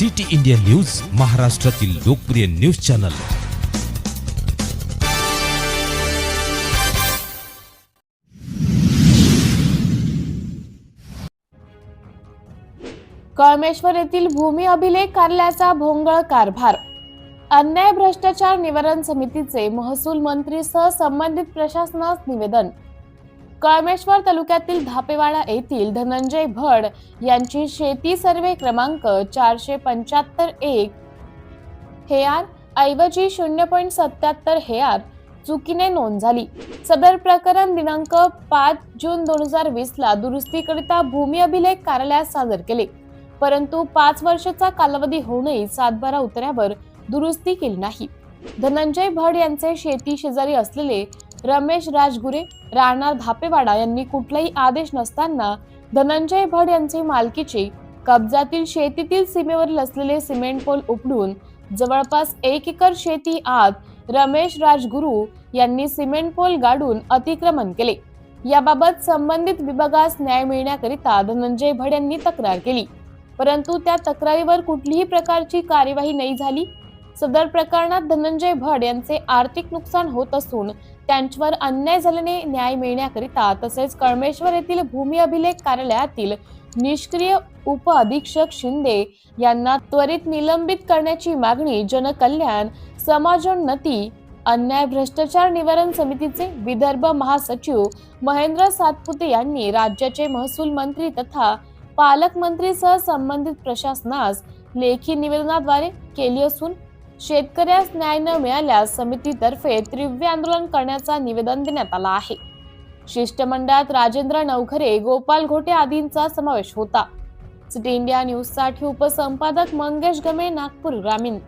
City India news महाराष्ट्रातील लोकप्रिय news channel. Kalmeshwar येथील भूमी अभिलेख कार्यालयाचा भोंगळ कारभार. अन्याय भ्रष्टाचार निवारण समितीचे महसूल मंत्री सह संबंधित प्रशासनास निवेदन. कळमेश्वर तालुक्यातील धापेवाडा येथील धनंजय भड यांची शेती सर्वे क्रमांक चारशे पंच्याहत्तर एक. हेआर ऐवजी शून्य पॉईंट सत्याहत्तर हेआर चुकीने नोंद झाली. सदर प्रकरण दिनांक पाच जून दोन हजार वीस ला दुरुस्तीकरिता भूमी अभिलेख कार्यालयात सादर केले. परंतु पाच वर्षाचा कालावधी होऊनही सातबारा उतऱ्यावर दुरुस्ती केली नाही. धनंजय भड यांचे शेती शेजारी असलेले रमेश राजगुरे राहणार धापेवाडा यांनी कुठलाही आदेश नसताना धनंजय भट यांचे मालकीचे कब्जातील शेतीतील सीमेवर असलेले सिमेंट पोल उपडून जवळपास एक एकर शेती आत रमेश राजगुरू यांनी सिमेंट पोल गाडून अतिक्रमण केले. याबाबत संबंधित विभागास न्याय मिळण्याकरिता धनंजय भट यांनी तक्रार केली. परंतु त्या तक्रारीवर कुठलीही प्रकारची कार्यवाही नाही झाली. सदर प्रकरणात धनंजय भड यांचे आर्थिक नुकसान होत असून त्यांच्यावर अन्याय झाल्याने न्याय मिळण्याकरिता तसेच कळमेश्वर येथील भूमी अभिलेख कार्यालयातील निष्क्रिय उप अधीक्षक शिंदे यांना त्वरित निलंबित करण्याची मागणी जनकल्याण समाजोन्नती अन्याय भ्रष्टाचार निवारण समितीचे विदर्भ महासचिव महेंद्र सातपुते यांनी राज्याचे महसूल मंत्री तथा पालकमंत्रीसह संबंधित प्रशासनास लेखी निवेदनाद्वारे केली असून शेतकऱ्यास न्याय न मिळाल्यास समितीतर्फे तीव्र आंदोलन करण्याचा निवेदन देण्यात आला आहे. शिष्टमंडळात राजेंद्र नवघरे गोपाल घोटे आदींचा समावेश होता. सिटी इंडिया न्यूजसाठी उपसंपादक मंगेश गमे नागपूर ग्रामीण.